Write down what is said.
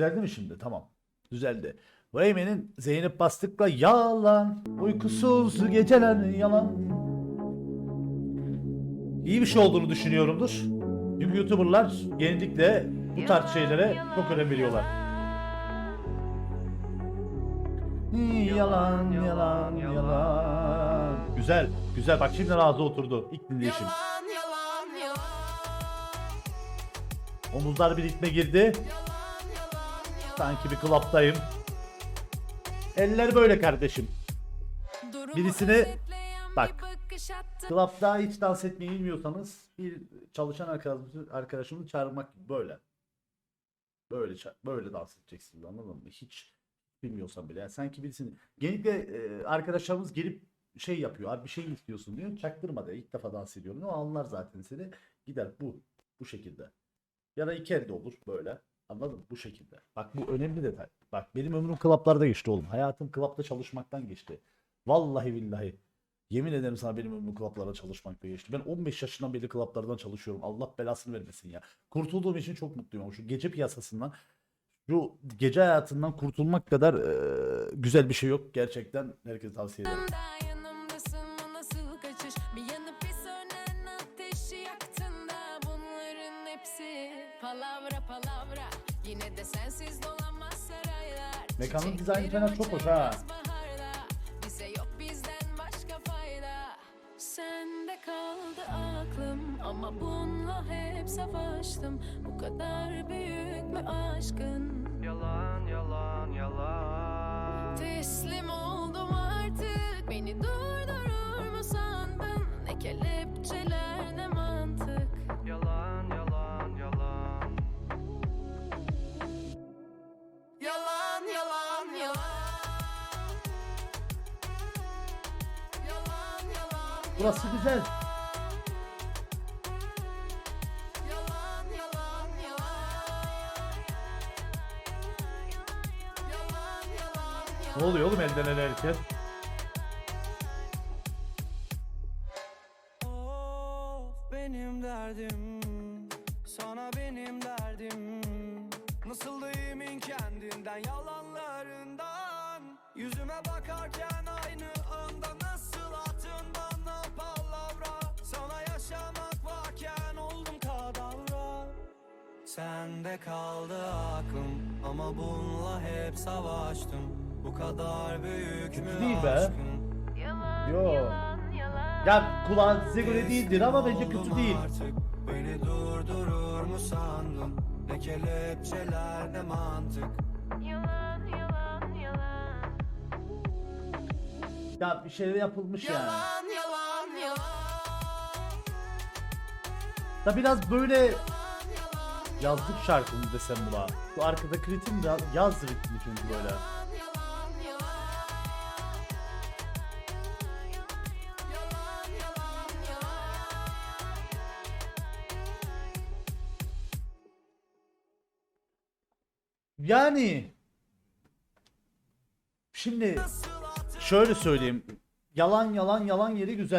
Düzeldi mi şimdi? Tamam. Düzeldi. Rayman'in Zeynep Bastık'la yalan, uykusuz geceler yalan. İyi bir şey olduğunu düşünüyorumdur. Çünkü YouTuber'lar genellikle bu tarz şeylere çok önem veriyorlar. Yalan, yalan, yalan. Güzel, güzel. Bak şimdi razı oturdu. İlk dinleyişim. Omuzlar bir ritme girdi. Sanki bir klaptayım. Eller böyle kardeşim. Birisini bak. Klapta hiç dans etmeyi bilmiyorsanız bir çalışan arkadaşımızı, arkadaşımızı çağırmak böyle. Böyle böyle dans edeceksiniz anladın mı? Hiç bilmiyorsan bile. Yani sanki birisini genellikle e, arkadaşlarımız gelip şey yapıyor. Abi bir şey istiyorsun diyor. Çaktırma da ilk defa dans ediyorum. O anlar zaten seni. Gider bu bu şekilde. Ya da iki elde olur böyle. Anladın mı? Bu şekilde. Bak bu önemli detay. Bak benim ömrüm klaplarda geçti oğlum. Hayatım klapta çalışmaktan geçti. Vallahi billahi. Yemin ederim sana benim ömrüm klaplarda çalışmakta geçti. Ben 15 yaşından beri klaplardan çalışıyorum. Allah belasını vermesin ya. Kurtulduğum için çok mutluyum. Şu gece piyasasından, şu gece hayatından kurtulmak kadar eee, güzel bir şey yok. Gerçekten herkese tavsiye ederim. Palavra Yine de sensiz dolanmaz saraylar. Mekanın dizaynı falan çok hoş ha. Bize yok bizden başka fayda. Sende kaldı aklım Ama bununla hep savaştım. Bu kadar büyük mü aşkın. Yalan yalan yalan. Teslim Burası güzel. yalan yalan yalan yalan Ne oluyor oğlum elden ele? Of benim derdim Sana benim derdim Nasıl da emin kendinden yalanlarından Yüzüme bakarken aynı Sende kaldı aklım Ama bununla hep savaştım Bu kadar büyük mü Değil be. aşkın Yo. Ya kulağın size göre değildir ama bence kötü değil. Artık beni durdurur mu sandın? Ne kelepçeler ne mantık Yalan yalan yalan Ya bir şeyler yapılmış yani. Yalan yalan yalan Da biraz böyle yazlık şarkı mı desem buna. Bu arkadaki ritim de yaz ritmi çünkü böyle. Yani şimdi şöyle söyleyeyim. Yalan yalan yalan yeri güzel.